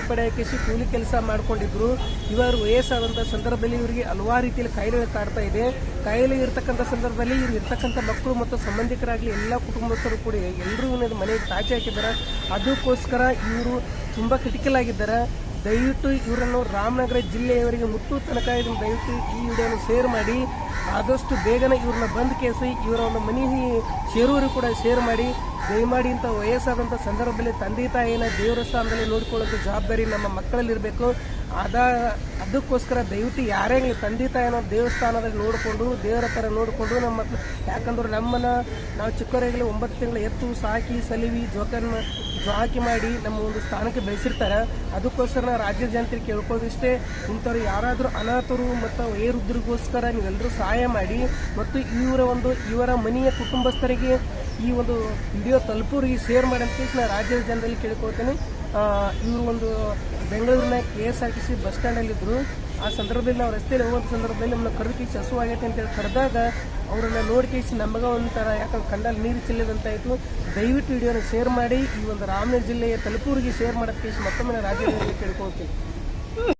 ಸೇರ್ಪಡೆ ಹಾಕಿಸಿ ಕೂಲಿ ಕೆಲಸ ಮಾಡ್ಕೊಂಡಿದ್ರು. ಇವರು ವಯಸ್ಸಾದಂಥ ಸಂದರ್ಭದಲ್ಲಿ ಇವರಿಗೆ ಹಲವಾರು ರೀತಿಯಲ್ಲಿ ಕಾಯಿಲೆ ಕಾಡ್ತಾ ಇದೆ. ಕಾಯಿಲೆ ಇರ್ತಕ್ಕಂಥ ಸಂದರ್ಭದಲ್ಲಿ ಇವ್ರು ಇರ್ತಕ್ಕಂಥ ಮಕ್ಕಳು ಮತ್ತು ಸಂಬಂಧಿಕರಾಗಲಿ ಎಲ್ಲ ಕುಟುಂಬಸ್ಥರು ಕೂಡ ಎಲ್ಲರೂ ಮನೆಗೆ ತಾಚೆ ಹಾಕಿದ್ದಾರೆ. ಅದಕ್ಕೋಸ್ಕರ ಇವರು ತುಂಬ ಕ್ರಿಟಿಕಲ್ ಆಗಿದ್ದಾರೆ. ದಯವಿಟ್ಟು ಇವರನ್ನು ರಾಮನಗರ ಜಿಲ್ಲೆಯವರಿಗೆ ಮುಟ್ಟು ತನಕ ಇದನ್ನು ದಯವಿಟ್ಟು ಈ ವಿಡಿಯೋನ ಶೇರ್ ಮಾಡಿ. ಆದಷ್ಟು ಬೇಗನೆ ಇವ್ರನ್ನ ಬಂದ್ ಕೇಸಿ, ಇವರ ಒಂದು ಮನೆ ಶೇರೂರು ಕೂಡ ಶೇರ್ ಮಾಡಿ. ದಯಮಾಡಿ ಇಂಥ ವಯಸ್ಸಾದಂಥ ಸಂದರ್ಭದಲ್ಲಿ ತಂದೆ ತಾಯಿನ ದೇವರ ಸ್ಥಾನದಲ್ಲಿ ನೋಡ್ಕೊಳ್ಳೋದು ಜವಾಬ್ದಾರಿ ನಮ್ಮ ಮಕ್ಕಳಲ್ಲಿರಬೇಕು ಅದ ಅದಕ್ಕೋಸ್ಕರ ದಯವಿಟ್ಟು ಯಾರೇ ತಂದೆ ತಾಯಿನ ದೇವಸ್ಥಾನದಲ್ಲಿ ನೋಡಿಕೊಂಡು, ದೇವರ ಥರ ನೋಡಿಕೊಂಡು ನಮ್ಮ ಮಕ್ಕಳು ಯಾಕಂದ್ರೆ ನಮ್ಮನ್ನು ನಾವು ಚಿಕ್ಕವರಾಗಲಿ ಒಂಬತ್ತು ತಿಂಗಳ ಎತ್ತು ಸಾಕಿ, ಸಲಿವಿ ಜೋಕನ್ ಜಾಕಿ ಮಾಡಿ ನಮ್ಮ ಒಂದು ಸ್ಥಾನಕ್ಕೆ ಬೆಳೆಸಿರ್ತಾರೆ. ಅದಕ್ಕೋಸ್ಕರ ನಾವು ರಾಜ್ಯ ಜನತೆಗೆ ಕೇಳ್ಕೊಳ್ಳೋದಿಷ್ಟೇ ಇಂಥವ್ರು ಯಾರಾದರೂ ಅನಾಥರು ಮತ್ತು ವಯೋವೃದ್ಧರಿಗೋಸ್ಕರ ನೀವೆಲ್ಲರೂ ಸಹಾಯ ಮಾಡಿ ಮತ್ತು ಇವರ ಒಂದು ಇವರ ಮನೆಯ ಕುಟುಂಬಸ್ಥರಿಗೆ ಈ ಒಂದು ವಿಡಿಯೋ ತಲುಪೋರಿಗೆ ಶೇರ್ ಮಾಡಿ ಅಂತ ನಾನು ರಾಜ್ಯದ ಜನರಲ್ಲಿ ಕೇಳ್ಕೊಳ್ತೇನೆ. ಇವರು ಒಂದು ಬೆಂಗಳೂರಿನ K S R T C bus ಸ್ಟ್ಯಾಂಡಲ್ಲಿದ್ದರು ಆ ಸಂದರ್ಭದಲ್ಲಿ ನಾವು ರಸ್ತೆಯಲ್ಲಿ ಹೋಗುವಂಥ ಸಂದರ್ಭದಲ್ಲಿ ನಮ್ಮನ್ನ ಕರೆದು ಕೇಸಿ ಹಸು ಆಗೈತೆ ಅಂತೇಳಿ ಕರೆದಾಗ ಅವರನ್ನ ನೋಡಿ ಕೇಸಿ ನಮಗೆ ಒಂಥರ, ಯಾಕಂದ್ರೆ ಕಂಡಲ್ಲಿ ನೀರು ಚೆಲ್ಲಿದಂತಾಯಿತು ದಯವಿಟ್ಟು ವಿಡಿಯೋನ ಶೇರ್ ಮಾಡಿ, ಈ ಒಂದು ರಾಮನಗರ ಜಿಲ್ಲೆಯ ತಲುಪೂರಿಗೆ ಶೇರ್ ಮಾಡೋಕ್ಕೆ ಮತ್ತೊಮ್ಮೆ ರಾಜ್ಯದಲ್ಲಿ ಕೇಳ್ಕೊಳ್ತೀನಿ.